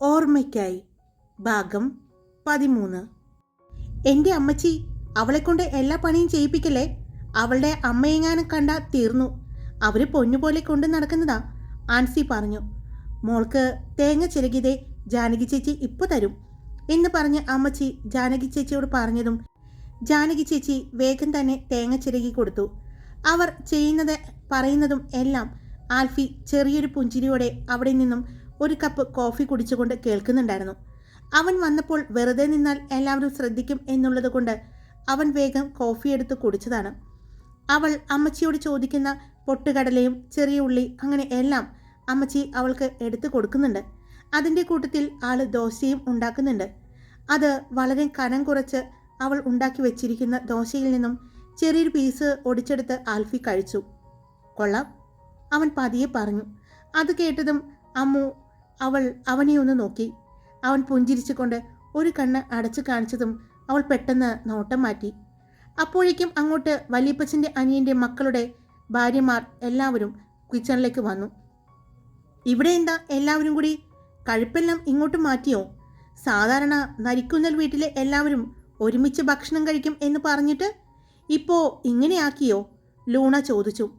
ഓർമ്മയ്ക്കായി. ഭാഗം പതിമൂന്ന്. എന്റെ അമ്മച്ചി അവളെ കൊണ്ട് എല്ലാ പണിയും ചെയ്യിപ്പിക്കല്ലേ? അവളുടെ അമ്മയെങ്ങാനും കണ്ടാൽ തീർന്നു. അവർ പൊന്നുപോലെ കൊണ്ട് നടക്കുന്നതാ ആൻസി പറഞ്ഞു. മോൾക്ക് തേങ്ങ ചിരകിയതേ ജാനകി ചേച്ചി ഇപ്പൊ തരും എന്ന് പറഞ്ഞ് അമ്മച്ചി ജാനകി ചേച്ചിയോട് പറഞ്ഞതും ജാനകി ചേച്ചി വേഗം തന്നെ തേങ്ങ ചിരകി കൊടുത്തു. അവർ ചെയ്യുന്നത് പറയുന്നതും എല്ലാം ആൽഫി ചെറിയൊരു പുഞ്ചിരിയോടെ അവിടെ നിന്നും ഒരു കപ്പ് കോഫി കുടിച്ചുകൊണ്ട് കേൾക്കുന്നുണ്ടായിരുന്നു. അവൻ വന്നപ്പോൾ വെറുതെ നിന്നാൽ എല്ലാവരും ശ്രദ്ധിക്കും എന്നുള്ളത് കൊണ്ട് അവൻ വേഗം കോഫി എടുത്ത് കുടിച്ചതാണ്. അവൾ അമ്മച്ചിയോട് ചോദിക്കുന്ന പൊട്ടുകടലയും ചെറിയ ഉള്ളി അങ്ങനെ എല്ലാം അമ്മച്ചി അവൾക്ക് എടുത്തു കൊടുക്കുന്നുണ്ട്. അതിന്റെ കൂട്ടത്തിൽ ആൾ ദോശയും ഉണ്ടാക്കുന്നുണ്ട്. അത് വളരെ കനം കുറച്ച് അവൾ ഉണ്ടാക്കി വെച്ചിരിക്കുന്ന ദോശയിൽ നിന്നും ചെറിയൊരു പീസ് ഒടിച്ചെടുത്ത് ആൽഫി കഴിച്ചു. കൊള്ളാം അവൻ പതിയെ പറഞ്ഞു. അത് കേട്ടതും അമ്മു അവൾ അവനെ ഒന്ന് നോക്കി. അവൻ പുഞ്ചിരിച്ചുകൊണ്ട് ഒരു കണ്ണ് അടച്ചു കാണിച്ചതും അവൾ പെട്ടെന്ന് നോട്ടം മാറ്റി. അപ്പോഴേക്കും അങ്ങോട്ട് വലിയപ്പച്ചന്റെ അനിയന്റെ മക്കളുടെ ഭാര്യമാർ എല്ലാവരും കിച്ചണിലേക്ക് വന്നു. ഇവിടെ എന്താ എല്ലാവരും കൂടി? കഴുപ്പെല്ലാം ഇങ്ങോട്ട് മാറ്റിയോ? സാധാരണ നരിക്കുന്നൽ വീട്ടിലെ എല്ലാവരും ഒരുമിച്ച് ഭക്ഷണം കഴിക്കും എന്ന് പറഞ്ഞിട്ട് ഇപ്പോൾ ഇങ്ങനെയാക്കിയോ ലൂണ ചോദിച്ചു.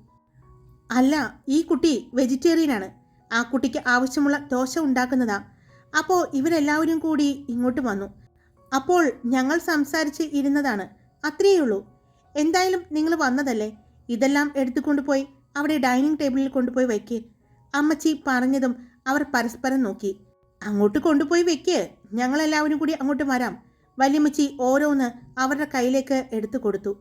അല്ല ഈ കുട്ടി വെജിറ്റേറിയനാണ്. ആ കുട്ടിക്ക് ആവശ്യമുള്ള ദോശ ഉണ്ടാക്കുന്നതാ. അപ്പോൾ ഇവരെല്ലാവരും കൂടി ഇങ്ങോട്ട് വന്നു. അപ്പോൾ ഞങ്ങൾ സംസാരിച്ച് ഇരുന്നതാണ്. അത്രയേ ഉള്ളൂ എന്തായാലും നിങ്ങൾ വന്നതല്ലേ? ഇതെല്ലാം എടുത്തുകൊണ്ടുപോയി അവിടെ ഡൈനിങ് ടേബിളിൽ കൊണ്ടുപോയി വയ്ക്ക് അമ്മച്ചി പറഞ്ഞതും അവർ പരസ്പരം നോക്കി. അങ്ങോട്ട് കൊണ്ടുപോയി വെക്കേ. ഞങ്ങളെല്ലാവരും കൂടി അങ്ങോട്ട് വരാം. വലിയമ്മച്ചി ഓരോന്ന് അവരുടെ കയ്യിലേക്ക് എടുത്തു കൊടുത്തു.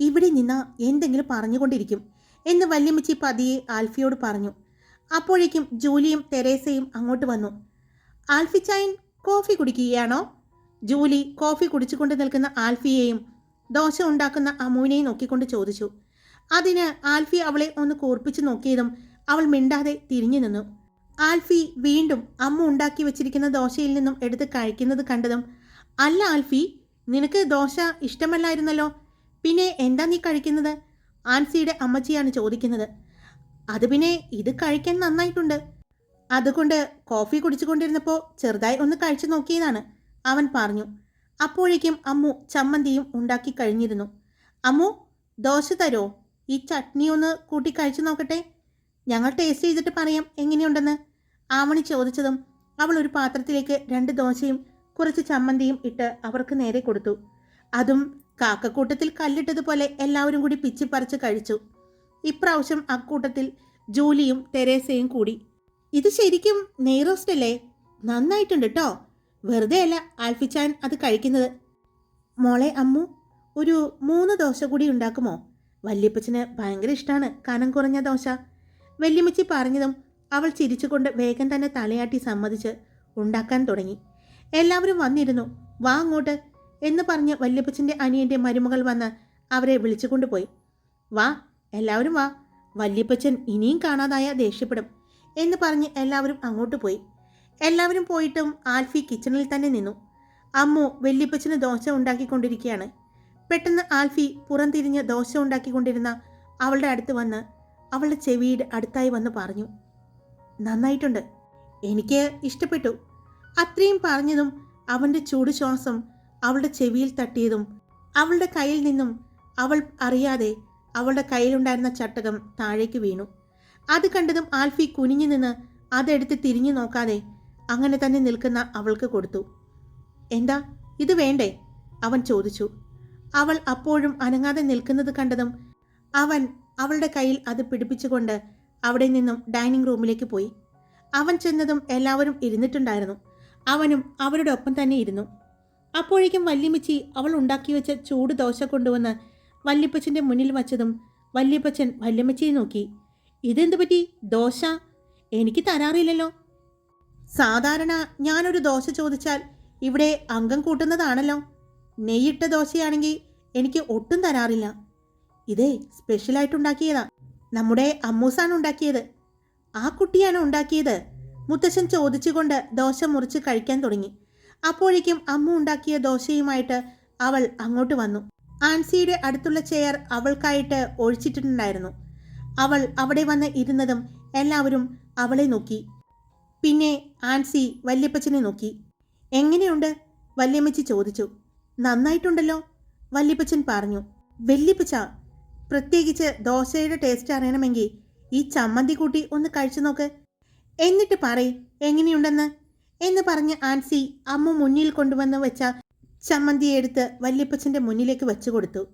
ഇവിടെ നിന്ന് എന്തെങ്കിലും പറഞ്ഞുകൊണ്ടിരിക്കും എന്ന് വല്യമ്മച്ചി പതിയെ ആൽഫിയോട് പറഞ്ഞു. അപ്പോഴേക്കും ജൂലിയും തെരേസയും അങ്ങോട്ട് വന്നു. ആൽഫി ചായൻ കോഫി കുടിക്കുകയാണോ? ജൂലി കോഫി കുടിച്ചുകൊണ്ട് നിൽക്കുന്ന ആൽഫിയെയും ദോശ ഉണ്ടാക്കുന്ന അമ്മുവിനെയും നോക്കിക്കൊണ്ട് ചോദിച്ചു. അതിന് ആൽഫി അവളെ ഒന്ന് കൂർപ്പിച്ചു നോക്കിയതും അവൾ മിണ്ടാതെ തിരിഞ്ഞു നിന്നു. ആൽഫി വീണ്ടും അമ്മ ഉണ്ടാക്കി വെച്ചിരിക്കുന്ന ദോശയിൽ നിന്നും എടുത്ത് കഴിക്കുന്നത് കണ്ടതും അല്ല ആൽഫി നിനക്ക് ദോശ ഇഷ്ടമല്ലായിരുന്നല്ലോ. പിന്നെ എന്താ നീ കഴിക്കുന്നത്? ആൻസിയുടെ അമ്മച്ചിയാണ് ചോദിക്കുന്നത്. അത് പിന്നെ ഇത് കഴിക്കാൻ നന്നായിട്ടുണ്ട്. അതുകൊണ്ട് കോഫി കുടിച്ചുകൊണ്ടിരുന്നപ്പോൾ ചെറുതായി ഒന്ന് കഴിച്ചു നോക്കിയതാണ്. അവൻ പറഞ്ഞു അപ്പോഴേക്കും അമ്മു ചമ്മന്തിയും ഉണ്ടാക്കി കഴിഞ്ഞിരുന്നു. അമ്മു ദോശ തരോ? ഈ ചട്നി ഒന്ന് കൂട്ടി കഴിച്ചു നോക്കട്ടെ. ഞങ്ങൾ ടേസ്റ്റ് ചെയ്തിട്ട് പറയാം എങ്ങനെയുണ്ടെന്ന്. ആവണി ചോദിച്ചതും അവൾ ഒരു പാത്രത്തിലേക്ക് രണ്ട് ദോശയും കുറച്ച് ചമ്മന്തിയും ഇട്ട് അവർക്ക് നേരെ കൊടുത്തു. അതും കാക്കക്കൂട്ടത്തിൽ കല്ലിട്ടതുപോലെ എല്ലാവരും കൂടി പിച്ചിപ്പറിച്ച് കഴിച്ചു. ഇപ്രാവശ്യം അക്കൂട്ടത്തിൽ ജൂലിയും തെരേസയും കൂടി. ഇത് ശരിക്കും നെയ്റോസ്റ്റ് അല്ലേ? നന്നായിട്ടുണ്ട് കേട്ടോ വെറുതെ അല്ല ആൽഫിച്ചാൻ അത് കഴിക്കുന്നത്. മോളെ അമ്മു ഒരു മൂന്ന് ദോശ കൂടി ഉണ്ടാക്കുമോ? വല്യപ്പച്ചന് ഭയങ്കര ഇഷ്ടമാണ് കനം കുറഞ്ഞ ദോശ. വല്യമ്മച്ചി പറഞ്ഞതും അവൾ ചിരിച്ചുകൊണ്ട് വേഗം തന്നെ തലയാട്ടി സമ്മതിച്ച് ഉണ്ടാക്കാൻ തുടങ്ങി. എല്ലാവരും വന്നിരുന്നു. വാ അങ്ങോട്ട് എന്ന് പറഞ്ഞ് വല്യപ്പച്ചന്റെ അനിയന്റെ മരുമകൾ വന്ന് അവരെ വിളിച്ചുകൊണ്ടുപോയി വാ എല്ലാവരും വാ. വല്യപ്പച്ചൻ ഇനിയും കാണാതായ ദേഷ്യപ്പെടും എന്ന് പറഞ്ഞ് എല്ലാവരും അങ്ങോട്ട് പോയി. എല്ലാവരും പോയിട്ടും ആൽഫി കിച്ചണിൽ തന്നെ നിന്നു. അമ്മു വല്യപ്പച്ചന് ദോശ ഉണ്ടാക്കിക്കൊണ്ടിരിക്കുകയാണ്. പെട്ടെന്ന് ആൽഫി പുറംതിരിഞ്ഞ് ദോശ ഉണ്ടാക്കിക്കൊണ്ടിരുന്ന അവളുടെ അടുത്ത് വന്ന് അവളുടെ ചെവിയുടെ അടുത്തായി വന്ന് പറഞ്ഞു നന്നായിട്ടുണ്ട്. എനിക്ക് ഇഷ്ടപ്പെട്ടു. അത്രയും പറഞ്ഞതും അവന്റെ ചൂട് ശ്വാസം അവളുടെ ചെവിയിൽ തട്ടിയതും അവളുടെ കയ്യിൽ നിന്നും അവൾ അറിയാതെ അവളുടെ കയ്യിലുണ്ടായിരുന്ന ചട്ടകം താഴേക്ക് വീണു. അത് കണ്ടതും ആൽഫി കുനിഞ്ഞു നിന്ന് അതെടുത്ത് തിരിഞ്ഞു നോക്കാതെ അങ്ങനെ തന്നെ നിൽക്കുന്ന അവൾക്ക് കൊടുത്തു. എന്താ? ഇത് വേണ്ടേ? അവൻ ചോദിച്ചു. അവൾ അപ്പോഴും അനങ്ങാതെ നിൽക്കുന്നത് കണ്ടതും അവൻ അവളുടെ കയ്യിൽ അത് പിടിപ്പിച്ചുകൊണ്ട് അവിടെ നിന്നും ഡൈനിങ് റൂമിലേക്ക് പോയി. അവൻ ചെന്നതും എല്ലാവരും ഇരുന്നിട്ടുണ്ടായിരുന്നു. അവനും അവരുടെ ഒപ്പം തന്നെ ഇരുന്നു. അപ്പോഴേക്കും വല്യമ്മച്ചി അവൾ ഉണ്ടാക്കി വെച്ച ചൂട് ദോശ കൊണ്ടുവന്ന് വല്യപ്പച്ചന്റെ മുന്നിൽ വച്ചതും വല്യപ്പച്ചൻ വല്യമ്മച്ചിയെ നോക്കി. ഇതെന്ത് പറ്റി? ദോശ? എനിക്ക് തരാറില്ലല്ലോ. സാധാരണ ഞാനൊരു ദോശ ചോദിച്ചാൽ ഇവിടെ അംഗം കൂട്ടുന്നതാണല്ലോ. നെയ്യിട്ട ദോശയാണെങ്കിൽ എനിക്ക് ഒട്ടും തരാറില്ല. ഇതേ സ്പെഷ്യലായിട്ട് ഉണ്ടാക്കിയതാ നമ്മുടെ അമ്മൂസാണ് ഉണ്ടാക്കിയത്. ആ കുട്ടിയാണ് ഉണ്ടാക്കിയത്. മുത്തശ്ശൻ ചോദിച്ചുകൊണ്ട് ദോശ മുറിച്ച് കഴിക്കാൻ തുടങ്ങി. അപ്പോഴേക്കും അമ്മ ഉണ്ടാക്കിയ ദോശയുമായിട്ട് അവൾ അങ്ങോട്ട് വന്നു. ആൻസിയുടെ അടുത്തുള്ള ചെയർ അവൾക്കായിട്ട് ഒഴിച്ചിട്ടുണ്ടായിരുന്നു. അവൾ അവിടെ വന്ന് ഇരുന്നതും എല്ലാവരും അവളെ നോക്കി. പിന്നെ ആൻസി വല്യപ്പച്ചനെ നോക്കി. എങ്ങനെയുണ്ട്? വല്യമ്മച്ചി ചോദിച്ചു. നന്നായിട്ടുണ്ടല്ലോ വല്യപ്പച്ചൻ പറഞ്ഞു. വല്യപ്പച്ച പ്രത്യേകിച്ച് ദോശയുടെ ടേസ്റ്റ് അറിയണമെങ്കിൽ ഈ ചമ്മന്തി കൂട്ടി ഒന്ന് കഴിച്ചു നോക്ക്. എന്നിട്ട് പറയ് എങ്ങനെയുണ്ടെന്ന് എന്ന് പറഞ്ഞ് ആൻസി അമ്മ മുന്നിൽ കൊണ്ടുവന്ന് വെച്ച ചമ്മന്തി എടുത്ത് വല്യപ്പച്ചന്റെ മുന്നിലേക്ക് വെച്ചു കൊടുത്തു.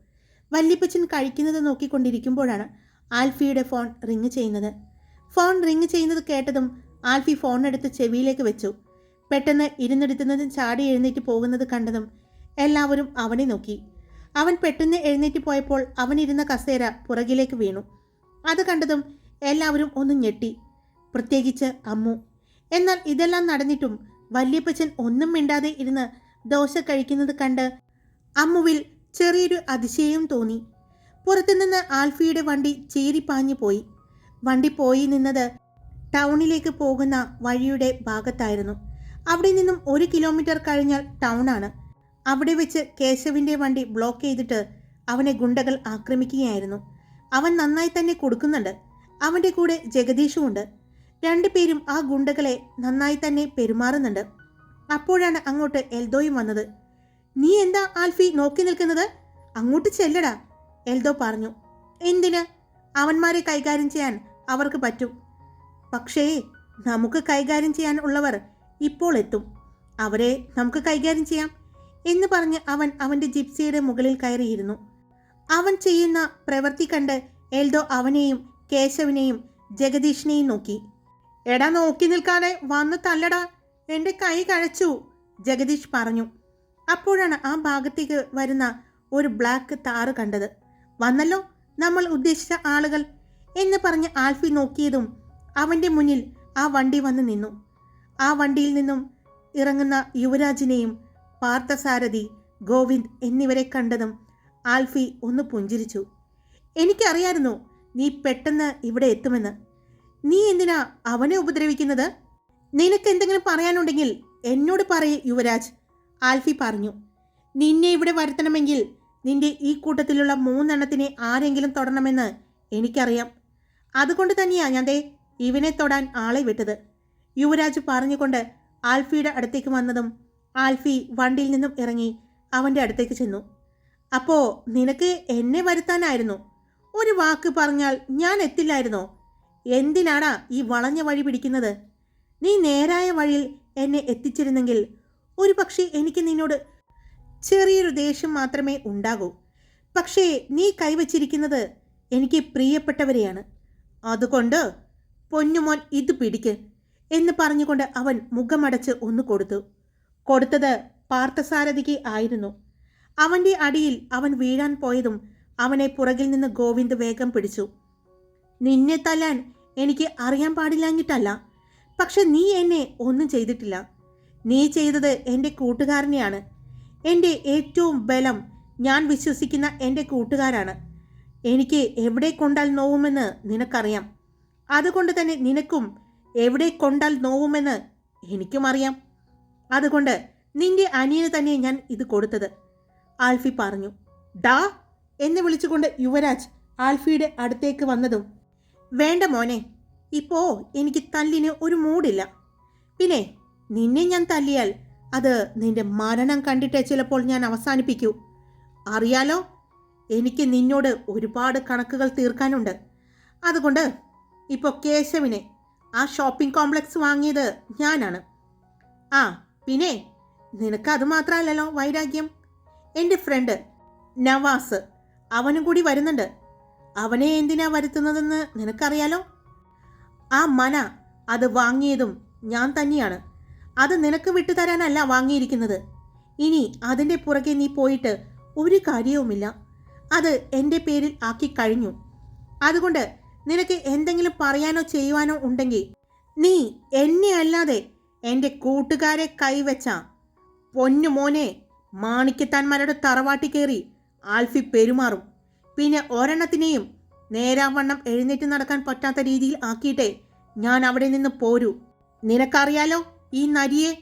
വല്യപ്പച്ചൻ കഴിക്കുന്നത് നോക്കിക്കൊണ്ടിരിക്കുമ്പോഴാണ് ആൽഫിയുടെ ഫോൺ റിങ് ചെയ്യുന്നത്. ഫോൺ റിങ് ചെയ്യുന്നത് കേട്ടതും ആൽഫി ഫോൺ എടുത്ത് ചെവിയിലേക്ക് വെച്ചു. പെട്ടെന്ന് ഇരുന്നെടുത്തുന്നതും ചാടി എഴുന്നേറ്റ് പോകുന്നത് കണ്ടതും എല്ലാവരും അവനെ നോക്കി. അവൻ പെട്ടെന്ന് എഴുന്നേറ്റ് പോയപ്പോൾ അവനിരുന്ന കസേര പുറകിലേക്ക് വീണു. അത് കണ്ടതും എല്ലാവരും ഒന്ന് ഞെട്ടി. പ്രത്യേകിച്ച് അമ്മു. എന്നാൽ ഇതെല്ലാം നടന്നിട്ടും വല്യപ്പച്ചൻ ഒന്നും മിണ്ടാതെ ഇരുന്ന് ദോശ കഴിക്കുന്നത് കണ്ട് അമ്മുവിൽ ചെറിയൊരു അതിശയം തോന്നി. പുറത്തുനിന്ന് ആൽഫിയുടെ വണ്ടി ചീറിപ്പാഞ്ഞു പോയി. വണ്ടി പോയി നിന്നത് ടൗണിലേക്ക് പോകുന്ന വഴിയുടെ ഭാഗത്തായിരുന്നു. അവിടെ നിന്നും ഒരു കിലോമീറ്റർ കഴിഞ്ഞാൽ ടൗണാണ് അവിടെ വെച്ച് കേശവിന്റെ വണ്ടി ബ്ലോക്ക് ചെയ്തിട്ട് അവനെ ഗുണ്ടകൾ ആക്രമിക്കുകയായിരുന്നു. അവൻ നന്നായി തന്നെ കൊടുക്കുന്നുണ്ട്. അവന്റെ കൂടെ ജഗദീഷും ഉണ്ട്. രണ്ടുപേരും ആ ഗുണ്ടകളെ നന്നായി തന്നെ പെരുമാറുന്നുണ്ട്. അപ്പോഴാണ് അങ്ങോട്ട് എൽദോയും വന്നത്. നീ എന്താ ആൽഫി നോക്കി നിൽക്കുന്നത്? അങ്ങോട്ട് ചെല്ലടാ എൽദോ പറഞ്ഞു. എന്തിന്? അവന്മാരെ കൈകാര്യം ചെയ്യാൻ അവർക്ക് പറ്റും. പക്ഷേ നമുക്ക് കൈകാര്യം ചെയ്യാൻ ഉള്ളവർ ഇപ്പോൾ എത്തും. അവരെ നമുക്ക് കൈകാര്യം ചെയ്യാം എന്ന് പറഞ്ഞ് അവൻ അവന്റെ ജിപ്സിയുടെ മുകളിൽ കയറിയിരുന്നു. അവൻ ചെയ്യുന്ന പ്രവൃത്തി കണ്ട് എൽദോ അവനെയും കേശവിനെയും ജഗദീഷിനെയും നോക്കി. എടാ നോക്കി നിൽക്കാതെ വന്ന് തല്ലടാ. എന്റെ കൈ കഴച്ചു ജഗദീഷ് പറഞ്ഞു. അപ്പോഴാണ് ആ ഭാഗത്തേക്ക് വരുന്ന ഒരു ബ്ലാക്ക് താറ് കണ്ടത്. വന്നല്ലോ നമ്മൾ ഉദ്ദേശിച്ച ആളുകൾ എന്ന് പറഞ്ഞ് ആൽഫി നോക്കിയതും അവന്റെ മുന്നിൽ ആ വണ്ടി വന്ന് നിന്നു. ആ വണ്ടിയിൽ നിന്നും ഇറങ്ങുന്ന യുവരാജിനെയും പാർത്ഥസാരഥി ഗോവിന്ദ് എന്നിവരെ കണ്ടതും ആൽഫി ഒന്ന് പുഞ്ചിരിച്ചു. എനിക്കറിയായിരുന്നു നീ പെട്ടെന്ന് ഇവിടെ എത്തുമെന്ന്. നീ എന്തിനാ അവനെ ഉപദ്രവിക്കുന്നത്? നിനക്ക് എന്തെങ്കിലും പറയാനുണ്ടെങ്കിൽ എന്നോട് പറയ് യുവരാജ്. ആൽഫി പറഞ്ഞു. നിന്നെ ഇവിടെ വരുത്തണമെങ്കിൽ നിന്റെ ഈ കൂട്ടത്തിലുള്ള മൂന്നെണ്ണത്തിനെ ആരെങ്കിലും തൊടണമെന്ന് എനിക്കറിയാം. അതുകൊണ്ട് തന്നെയാണ് ഞാൻ ദേ ഇവനെ തൊടാൻ ആളെ വിട്ടത്. യുവരാജ് പറഞ്ഞുകൊണ്ട് ആൽഫിയുടെ അടുത്തേക്ക് വന്നതും ആൽഫി വണ്ടിയിൽ നിന്നും ഇറങ്ങി അവന്റെ അടുത്തേക്ക് ചെന്നു. അപ്പോ നിനക്ക് എന്നെ വരുത്താനായിരുന്നു? ഒരു വാക്ക് പറഞ്ഞാൽ ഞാൻ എത്തില്ലായിരുന്നോ? എന്തിനാണ് ഈ വളഞ്ഞ വഴി പിടിക്കുന്നത്? നീ നേരായ വഴിയിൽ എന്നെ എത്തിച്ചിരുന്നെങ്കിൽ ഒരു പക്ഷേ എനിക്ക് നിന്നോട് ചെറിയൊരു ദേഷ്യം മാത്രമേ ഉണ്ടാകൂ. പക്ഷേ നീ കൈവച്ചിരിക്കുന്നത് എനിക്ക് പ്രിയപ്പെട്ടവരെയാണ്. അതുകൊണ്ട് പൊന്നുമോൻ ഇത് പിടിക്ക് എന്ന് പറഞ്ഞുകൊണ്ട് അവൻ മുഖമടച്ച് ഒന്ന് കൊടുത്തു. കൊടുത്തത് പാർത്ഥസാരഥിക്ക് ആയിരുന്നു. അവന്റെ അടിയിൽ അവൻ വീഴാൻ പോയതും അവനെ പുറകിൽ നിന്ന് ഗോവിന്ദ് വേഗം പിടിച്ചു. നിന്നെ തല്ലാൻ എനിക്ക് അറിയാൻ പാടില്ലാഞ്ഞിട്ടല്ല. പക്ഷെ നീ എന്നെ ഒന്നും ചെയ്തിട്ടില്ല. നീ ചെയ്തത് എന്റെ കൂട്ടുകാരനെയാണ്. എന്റെ ഏറ്റവും ബലം ഞാൻ വിശ്വസിക്കുന്ന എന്റെ കൂട്ടുകാരാണ്. എനിക്ക് എവിടെ കൊണ്ടാൽ നോവുമെന്ന് നിനക്കറിയാം. അതുകൊണ്ട് തന്നെ നിനക്കും എവിടെ കൊണ്ടാൽ നോവുമെന്ന് എനിക്കും അറിയാം. അതുകൊണ്ട് നിന്റെ അനിയന് തന്നെ ഞാൻ ഇത് കൊടുത്തത്. ആൽഫി പറഞ്ഞു ഡാ എന്ന് വിളിച്ചുകൊണ്ട് യുവരാജ് ആൽഫിയുടെ അടുത്തേക്ക് വന്നതും വേണ്ട മോനെ ഇപ്പോ എനിക്ക് തല്ലിന് ഒരു മൂടില്ല. പിന്നെ നിന്നെ ഞാൻ തല്ലിയാൽ അത് നിന്റെ മരണം കണ്ടിട്ടേ ചിലപ്പോൾ ഞാൻ അവസാനിപ്പിക്കൂ. അറിയാലോ എനിക്ക് നിന്നോട് ഒരുപാട് കണക്കുകൾ തീർക്കാനുണ്ട്. അതുകൊണ്ട് ഇപ്പോൾ കേശവിനെ ആ ഷോപ്പിംഗ് കോംപ്ലക്സ് വാങ്ങിയത് ഞാനാണ്. ആ പിന്നെ നിനക്ക് അത് മാത്രമല്ലല്ലോ വൈരാഗ്യം. എന്റെ ഫ്രണ്ട് നവാസ് അവനും കൂടി വരുന്നുണ്ട്. അവനെ എന്തിനാ വരുത്തുന്നതെന്ന് നിനക്കറിയാലോ? ആ മന അത് വാങ്ങിയതും ഞാൻ തന്നെയാണ്. അത് നിനക്ക് വിട്ടുതരാനല്ല വാങ്ങിയിരിക്കുന്നത്. ഇനി അതിന്റെ പുറകെ നീ പോയിട്ട് ഒരു കാര്യവുമില്ല. അത് എന്റെ പേരിൽ ആക്കി കഴിഞ്ഞു. അതുകൊണ്ട് നിനക്ക് എന്തെങ്കിലും പറയാനോ ചെയ്യുവാനോ ഉണ്ടെങ്കിൽ നീ എന്നെ അല്ലാതെ എന്റെ കൂട്ടുകാരെ കൈവച്ച പൊന്നു മോനെ മാണിക്കത്താന്മാരുടെ തറവാട്ടി കയറി ആൽഫി പെരുമാറും. പിന്നെ ഒരെണ്ണത്തിനെയും നേരാവണ്ണം എഴുന്നേറ്റ് നടക്കാൻ പറ്റാത്ത രീതിയിൽ ആക്കിയിട്ടേ ഞാൻ അവിടെ നിന്ന് പോരൂ. നിനക്കറിയാലോ ഈ നരിയെ?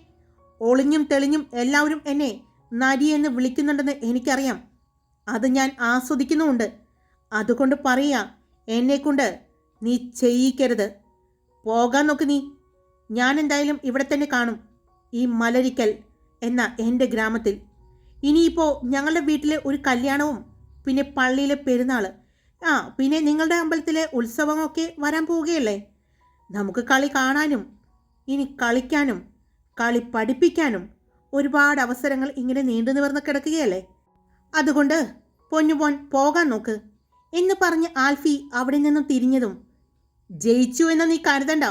ഒളിഞ്ഞും തെളിഞ്ഞും എല്ലാവരും എന്നെ നരി എന്ന് വിളിക്കുന്നുണ്ടെന്ന് എനിക്കറിയാം. അത് ഞാൻ ആസ്വദിക്കുന്നുമുണ്ട്. അതുകൊണ്ട് പറയുക എന്നെക്കൊണ്ട് നീ ചെയ്യിക്കരുത്. പോകാൻ നോക്ക് നീ. ഞാൻ എന്തായാലും ഇവിടെ തന്നെ കാണും ഈ മലരിക്കൽ എന്ന എന്റെ ഗ്രാമത്തിൽ. ഇനിയിപ്പോൾ ഞങ്ങളുടെ വീട്ടിലെ ഒരു കല്യാണവും പിന്നെ പള്ളിയിലെ പെരുന്നാൾ ആ പിന്നെ നിങ്ങളുടെ അമ്പലത്തിലെ ഉത്സവമൊക്കെ വരാൻ പോവുകയല്ലേ? നമുക്ക് കളി കാണാനും ഇനി കളിക്കാനും കളി പഠിപ്പിക്കാനും ഒരുപാട് അവസരങ്ങൾ ഇങ്ങനെ നീണ്ടു നിവർന്ന് കിടക്കുകയല്ലേ? അതുകൊണ്ട് പൊന്നുപോൻ പോകാൻ നോക്ക്. എന്ന് പറഞ്ഞ് ആൽഫി അവിടെ നിന്നും തിരിഞ്ഞതും ജയിച്ചു എന്ന് നീ കരുതണ്ട.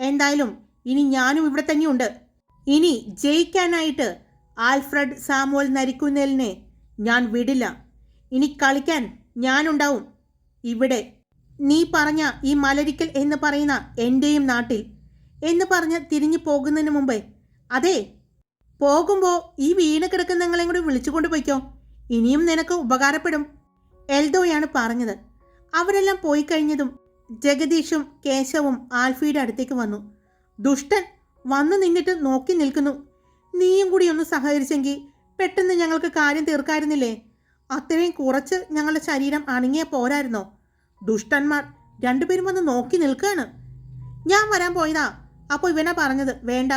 എന്തായാലും ഇനി ഞാനും ഇവിടെ തന്നെയുണ്ട്. ഇനി ജയിക്കാനായിട്ട് ആൽഫ്രഡ് സാമുവൽ നരിക്കുന്നേലിനെ ഞാൻ വിടില്ല. ഇനി കളിക്കാൻ ഞാനുണ്ടാവും. ഇവിടെ നീ പറഞ്ഞ ഈ മലരിക്കൽ എന്ന് പറയുന്ന എന്റെയും നാട്ടിൽ എന്ന് പറഞ്ഞ് തിരിഞ്ഞു പോകുന്നതിന് മുമ്പേ അതെ പോകുമ്പോൾ ഈ വീണ് കിടക്കുന്ന നിങ്ങളെ കൂടി വിളിച്ചുകൊണ്ട് പോയിക്കോ. ഇനിയും നിനക്ക് ഉപകാരപ്പെടും. എൽദോയാണ് പറഞ്ഞത്. അവരെല്ലാം പോയി കഴിഞ്ഞതും ജഗദീഷും കേശവും ആൽഫിയുടെ അടുത്തേക്ക് വന്നു. ദുഷ്ടൻ വന്നു നിന്നിട്ട് നോക്കി നിൽക്കുന്നു. നീയും കൂടി ഒന്ന് സഹകരിച്ചെങ്കിൽ പെട്ടെന്ന് ഞങ്ങൾക്ക് കാര്യം തീർക്കായിരുന്നില്ലേ? അത്രയും കുറച്ച് ഞങ്ങളുടെ ശരീരം അണങ്ങിയ പോരായിരുന്നോ? ദുഷ്ടന്മാർ രണ്ടുപേരും വന്ന് നോക്കി നിൽക്കുകയാണ്. ഞാൻ വരാൻ പോയതാ. അപ്പോൾ ഇവനാ പറഞ്ഞത് വേണ്ട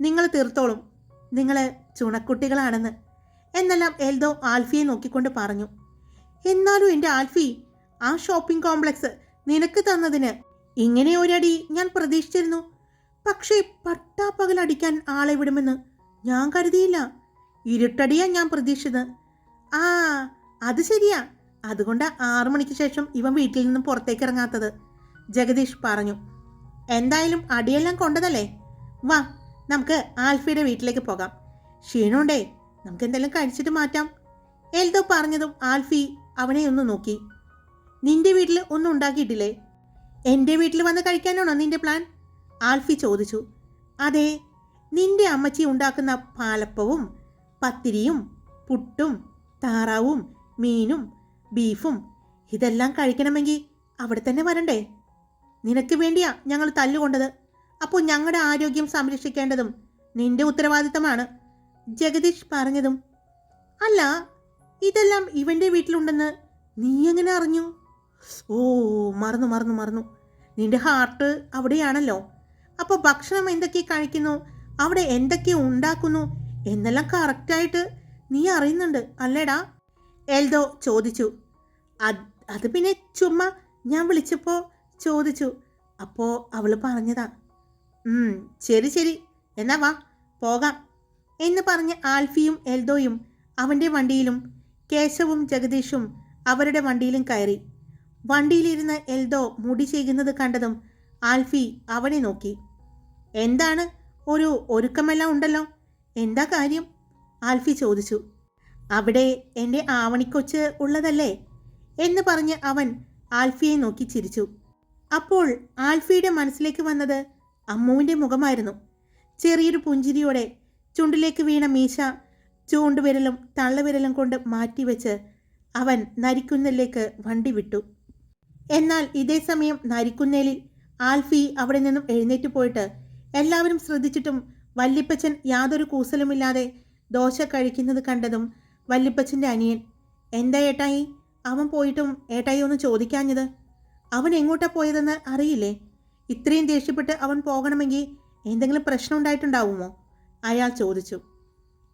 നിങ്ങൾ തീർത്തോളും. നിങ്ങൾ ചുണക്കുട്ടികളാണെന്ന്. എന്നെല്ലാം എൽദോ ആൽഫിയെ നോക്കിക്കൊണ്ട് പറഞ്ഞു. എന്നാലും എന്റെ ആൽഫി ആ ഷോപ്പിംഗ് കോംപ്ലക്സ് നിനക്ക് തന്നതിന് ഇങ്ങനെ ഒരടി ഞാൻ പ്രതീക്ഷിച്ചിരുന്നു. പക്ഷേ പട്ടാപ്പകലടിക്കാൻ ആളെ വിടുമെന്ന് ഞാൻ കരുതിയില്ല. ഇരുട്ടടിയാണ് ഞാൻ പ്രതീക്ഷിച്ചത്. ആ അത് ശരിയാ. അതുകൊണ്ട് ആറു മണിക്ക് ശേഷം ഇവൻ വീട്ടിൽ നിന്നും പുറത്തേക്ക് ഇറങ്ങാത്തത്. ജഗദീഷ് പറഞ്ഞു എന്തായാലും അടിയെല്ലാം കൊണ്ടതല്ലേ? വാ നമുക്ക് ആൽഫിയുടെ വീട്ടിലേക്ക് പോകാം. ക്ഷീണമുണ്ടേ നമുക്ക് എന്തെങ്കിലും കഴിച്ചിട്ട് മാറ്റാം. എൽദോ പറഞ്ഞതും ആൽഫി അവനെ ഒന്ന് നോക്കി. നിന്റെ വീട്ടിൽ ഒന്നും ഉണ്ടാക്കിയിട്ടില്ലേ? എന്റെ വീട്ടിൽ വന്ന് കഴിക്കാനാണോ നിന്റെ പ്ലാൻ? ആൽഫി ചോദിച്ചു. അതെ നിന്റെ അമ്മച്ചി ഉണ്ടാക്കുന്ന പാലപ്പവും പത്തിരിയും പുട്ടും താറാവും മീനും ബീഫും ഇതെല്ലാം കഴിക്കണമെങ്കിൽ അവിടെ തന്നെ വരണ്ടേ? നിനക്ക് വേണ്ടിയാ ഞങ്ങൾ തല്ലുകൊണ്ടത്. അപ്പോൾ ഞങ്ങളുടെ ആരോഗ്യം സംരക്ഷിക്കേണ്ടതും നിന്റെ ഉത്തരവാദിത്തമാണ്. ജഗദീഷ് പറഞ്ഞതും. അല്ല ഇതെല്ലാം ഇവന്റെ വീട്ടിലുണ്ടെന്ന് നീ എങ്ങനെ അറിഞ്ഞു? ഓ മറന്നു മറന്നു മറന്നു. നിന്റെ ഹാർട്ട് അവിടെയാണല്ലോ. അപ്പോൾ ഭക്ഷണം എന്തൊക്കെ കഴിക്കുന്നു? അവിടെ എന്തൊക്കെ ഉണ്ടാക്കുന്നു? എന്നെല്ലാം കറക്റ്റായിട്ട് നീ അറിയുന്നുണ്ട് അല്ലേടാ? എൽദോ ചോദിച്ചു. അത് അത് പിന്നെ ചുമ്മാ ഞാൻ വിളിച്ചപ്പോൾ ചോദിച്ചു. അപ്പോൾ അവൾ പറഞ്ഞതാ. "ഉം, ശരി ശരി. എന്നാ വാ പോകാം. എന്ന് പറഞ്ഞ് ആൽഫിയും എൽദോയും അവന്റെ വണ്ടിയിലും കേശവും ജഗദീഷും അവരുടെ വണ്ടിയിലും കയറി. വണ്ടിയിലിരുന്ന് എൽദോ മുടി ചെയ്യുന്നത് കണ്ടതും ആൽഫി അവനെ നോക്കി. എന്താണ്? ഒരു ഒരുക്കമെല്ലാം ഉണ്ടല്ലോ. എന്താ കാര്യം? ആൽഫി ചോദിച്ചു. അവിടെ എന്റെ ആവണിക്കൊച്ച് ഉള്ളതല്ലേ? എന്ന് പറഞ്ഞ് അവൻ ആൽഫിയെ നോക്കി ചിരിച്ചു. അപ്പോൾ ആൽഫിയുടെ മനസ്സിലേക്ക് വന്നത് അമ്മുവിന്റെ മുഖമായിരുന്നു. ചെറിയൊരു പുഞ്ചിരിയോടെ ചുണ്ടിലേക്ക് വീണ മീശ ചൂണ്ടുവിരലും തള്ളവിരലും കൊണ്ട് മാറ്റിവെച്ച് അവൻ നരിക്കുന്നലിലേക്ക് വണ്ടി വിട്ടു. എന്നാൽ ഇതേ സമയം നരിക്കുന്നേലിൽ ആൽഫി അവിടെ നിന്നും എഴുന്നേറ്റ് പോയിട്ട് എല്ലാവരും ശ്രദ്ധിച്ചിട്ടും വല്ലിപ്പച്ചൻ യാതൊരു കൂസലുമില്ലാതെ ദോശ കഴിക്കുന്നത് കണ്ടതും വല്ലിപ്പച്ചന്റെ അനിയൻ എന്താ ഏട്ടായി? അവൻ പോയിട്ടും ഏട്ടായി ഒന്ന് ചോദിക്കാഞ്ഞത്? അവൻ എങ്ങോട്ടാ പോയതെന്ന് അറിയില്ലേ? ഇത്രയും ദേഷ്യപ്പെട്ട് അവൻ പോകണമെങ്കിൽ എന്തെങ്കിലും പ്രശ്നം ഉണ്ടായിട്ടുണ്ടാവുമോ? അയാൾ ചോദിച്ചു.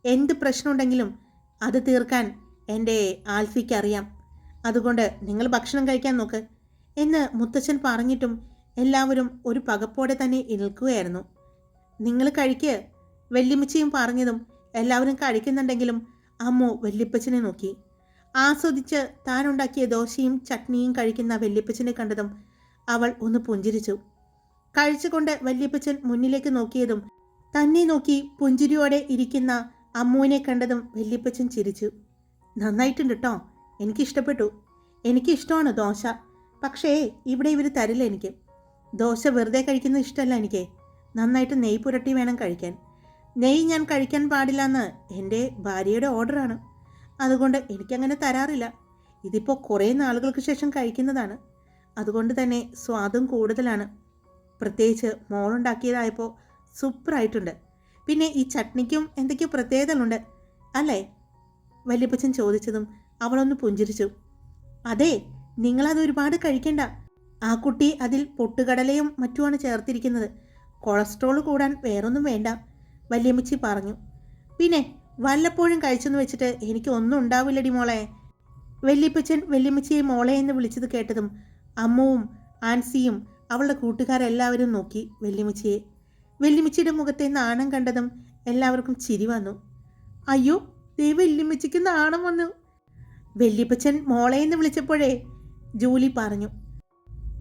എന്ത് പ്രശ്നമുണ്ടെങ്കിലും അത് തീർക്കാൻ എന്റെ ആൽഫിക്ക് അറിയാം. അതുകൊണ്ട് നിങ്ങൾ ഭക്ഷണം കഴിക്കാൻ നോക്ക്. എന്ന് മുത്തച്ഛൻ പറഞ്ഞിട്ടും എല്ലാവരും ഒരു പകപ്പോടെ തന്നെ നിൽക്കുകയായിരുന്നു. നിങ്ങൾ കഴിക്ക് വെല്ലിമിച്ചയും പറഞ്ഞതും എല്ലാവരും കഴിക്കുന്നുണ്ടെങ്കിലും അമ്മു വെല്ലിപ്പച്ചനെ നോക്കി. ആസ്വദിച്ച് താനുണ്ടാക്കിയ ദോശയും ചട്നിയും കഴിക്കുന്ന വല്യപ്പച്ചനെ കണ്ടതും അവൾ ഒന്ന് പുഞ്ചിരിച്ചു. കഴിച്ചുകൊണ്ട് വല്യപ്പച്ചൻ മുന്നിലേക്ക് നോക്കിയതും തന്നെ നോക്കി പുഞ്ചിരിയോടെ ഇരിക്കുന്ന അമ്മുവിനെ കണ്ടതും വല്യപ്പച്ചൻ ചിരിച്ചു. നന്നായിട്ടുണ്ട് കേട്ടോ എനിക്കിഷ്ടപ്പെട്ടു. എനിക്കിഷ്ടമാണ് ദോശ. പക്ഷേ ഇവിടെ ഇവർ തരില്ല എനിക്ക്. ദോശ വെറുതെ കഴിക്കുന്നത് ഇഷ്ടമല്ല എനിക്ക്. നന്നായിട്ട് നെയ് പുരട്ടി വേണം കഴിക്കാൻ. നെയ്യ് ഞാൻ കഴിക്കാൻ പാടില്ല എന്ന് എന്റെ ഭാര്യയുടെ ഓർഡറാണ്. അതുകൊണ്ട് എനിക്കങ്ങനെ തരാറില്ല. ഇതിപ്പോൾ കുറേ നാളുകൾക്ക് ശേഷം കഴിക്കുന്നതാണ്. അതുകൊണ്ട് തന്നെ സ്വാദും കൂടുതലാണ്. പ്രത്യേകിച്ച് മോളുണ്ടാക്കിയതായപ്പോൾ സൂപ്പറായിട്ടുണ്ട്. പിന്നെ ഈ ചട്നിക്കും എന്തൊക്കെയോ പ്രത്യേകതകളുണ്ട്. അല്ലേ? വല്യപ്പച്ചൻ ചോദിച്ചതും അവളൊന്ന് പുഞ്ചിരിച്ചു. അതെ നിങ്ങളത് ഒരുപാട് കഴിക്കണ്ട. ആ കുട്ടി അതിൽ പൊട്ടുകടലയും മറ്റുമാണ് ചേർത്തിരിക്കുന്നത്. കൊളസ്ട്രോൾ കൂടാൻ വേറൊന്നും വേണ്ട. വല്യമ്മച്ചി പറഞ്ഞു. പിന്നെ വല്ലപ്പോഴും കഴിച്ചെന്ന് വെച്ചിട്ട് എനിക്ക് ഒന്നും ഉണ്ടാവില്ലടി മോളെ. വല്യപ്പച്ചൻ വല്യമ്മച്ചിയെ മോളെ എന്ന് വിളിച്ചത് കേട്ടതും അമ്മവും ആൻസിയും അവളുടെ കൂട്ടുകാരെല്ലാവരും നോക്കി വല്യമ്മച്ചിയെ. വല്യമ്മച്ചിയുടെ മുഖത്തെ നാണം കണ്ടതും എല്ലാവർക്കും ചിരി വന്നു. അയ്യോ ദേ വല്യമ്മച്ചിക്ക് നാണം വന്നു. വല്യപ്പച്ചൻ മോളെ എന്ന് വിളിച്ചപ്പോഴേ ജൂലി പറഞ്ഞു.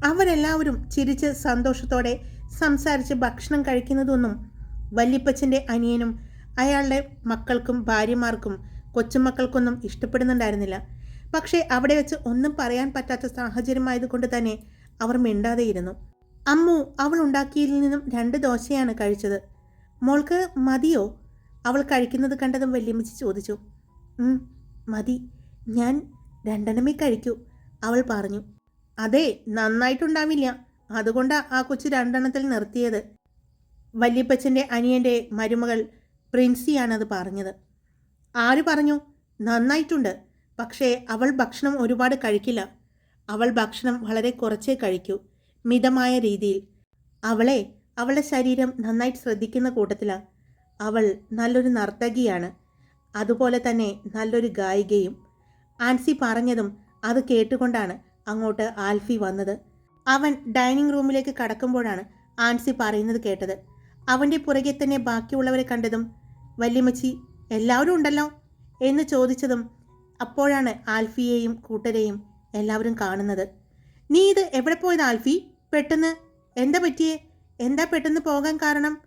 അവരെല്ലാവരും ചിരിച്ച് സന്തോഷത്തോടെ സംസാരിച്ച് ഭക്ഷണം കഴിക്കുന്നതൊന്നും വല്യപ്പച്ചന്റെ അനിയനും അയാളുടെ മക്കൾക്കും ഭാര്യമാർക്കും കൊച്ചുമക്കൾക്കൊന്നും ഇഷ്ടപ്പെടുന്നുണ്ടായിരുന്നില്ല. പക്ഷേ അവിടെ വെച്ച് ഒന്നും പറയാൻ പറ്റാത്ത സാഹചര്യമായതുകൊണ്ട് തന്നെ അവർ മിണ്ടാതെയിരുന്നു. അമ്മു അവൾ ഉണ്ടാക്കിയതിൽ നിന്നും രണ്ട് ദോശയാണ് കഴിച്ചത്. മോൾക്ക് മതിയോ? അവൾ കഴിക്കുന്നത് കണ്ടതും വല്യമ്മച്ചി ചോദിച്ചു. "ഉം, മതി. ഞാൻ രണ്ടെണ്ണമേ കഴിക്കൂ അവൾ പറഞ്ഞു. അതെ നന്നായിട്ടുണ്ടാവില്ല. അതുകൊണ്ടാണ് ആ കൊച്ചു രണ്ടെണ്ണത്തിൽ നിർത്തിയത്. വല്യപ്പച്ചന്റെ അനിയന്റെ മരുമകൾ പ്രിൻസിയാണത് പറഞ്ഞത്. ആര് പറഞ്ഞു? നന്നായിട്ടുണ്ട്. പക്ഷേ അവൾ ഭക്ഷണം ഒരുപാട് കഴിക്കില്ല. അവൾ ഭക്ഷണം വളരെ കുറച്ചേ കഴിക്കൂ. മിതമായ രീതിയിൽ. അവളെ അവളുടെ ശരീരം നന്നായിട്ട് ശ്രദ്ധിക്കുന്ന കൂട്ടത്തിലാണ് അവൾ നല്ലൊരു നർത്തകിയാണ്. അതുപോലെ തന്നെ നല്ലൊരു ഗായികയും. ആൻസി പറഞ്ഞതും അത് കേട്ടുകൊണ്ടാണ് അങ്ങോട്ട് ആൽഫി വന്നത്. അവൻ ഡൈനിങ് റൂമിലേക്ക് കടക്കുമ്പോഴാണ് ആൻസി പറയുന്നത് കേട്ടത്. അവന്റെ പുറകെ തന്നെ ബാക്കിയുള്ളവരെ കണ്ടതും വല്യമ്മച്ചി എല്ലാവരും ഉണ്ടല്ലോ? എന്ന് ചോദിച്ചതും അപ്പോഴാണ് ആൽഫിയെയും കൂട്ടരെയും എല്ലാവരും കാണുന്നത്. നീ ഇത് എവിടെ പോയത് ആൽഫി? പെട്ടെന്ന്? എന്താ പറ്റിയേ? എന്താ പെട്ടെന്ന് പോകാൻ കാരണം?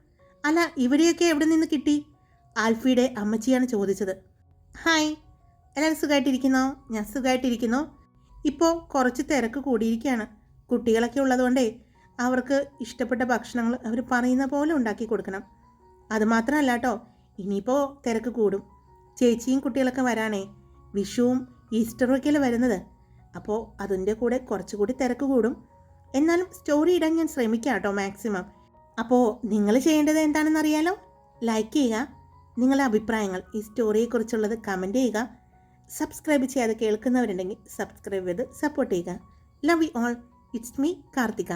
അല്ല ഇവിടെയൊക്കെ എവിടെ നിന്ന് കിട്ടി? ആൽഫിയുടെ അമ്മച്ചിയാണ് ചോദിച്ചത്. ഹായ് എല്ലാവരും സുഖമായിട്ടിരിക്കുന്നോ ഞാൻ സുഖമായിട്ടിരിക്കുന്നു ഇപ്പോൾ കുറച്ച് തിരക്ക് കൂടിയിരിക്കുകയാണ്. കുട്ടികളൊക്കെ ഉള്ളതുകൊണ്ടേ അവർക്ക് ഇഷ്ടപ്പെട്ട ഭക്ഷണങ്ങൾ അവർ പറയുന്ന പോലെ ഉണ്ടാക്കി കൊടുക്കണം. അതുമാത്രമല്ല കേട്ടോ ഇനിയിപ്പോൾ തിരക്ക് കൂടും. ചേച്ചിയും കുട്ടികളൊക്കെ വരാണേ. വിഷുവും ഈസ്റ്ററും വരുന്നത്. അപ്പോൾ അതിന്റെ കൂടെ കുറച്ചുകൂടി തിരക്ക് കൂടും. എന്നാലും സ്റ്റോറി ഇടാൻ ഞാൻ ശ്രമിക്കാം കേട്ടോ മാക്സിമം. അപ്പോൾ നിങ്ങൾ ചെയ്യേണ്ടത് എന്താണെന്ന് അറിയാലോ? ലൈക്ക് ചെയ്യുക. നിങ്ങളുടെ അഭിപ്രായങ്ങൾ ഈ സ്റ്റോറിയെക്കുറിച്ചുള്ളത് കമന്റ് ചെയ്യുക. സബ്സ്ക്രൈബ് ചെയ്യാതെ കേൾക്കുന്നവരുണ്ടെങ്കിൽ സബ്സ്ക്രൈബ് ചെയ്ത് സപ്പോർട്ട് ചെയ്യുക. Love you all it's me Karthika.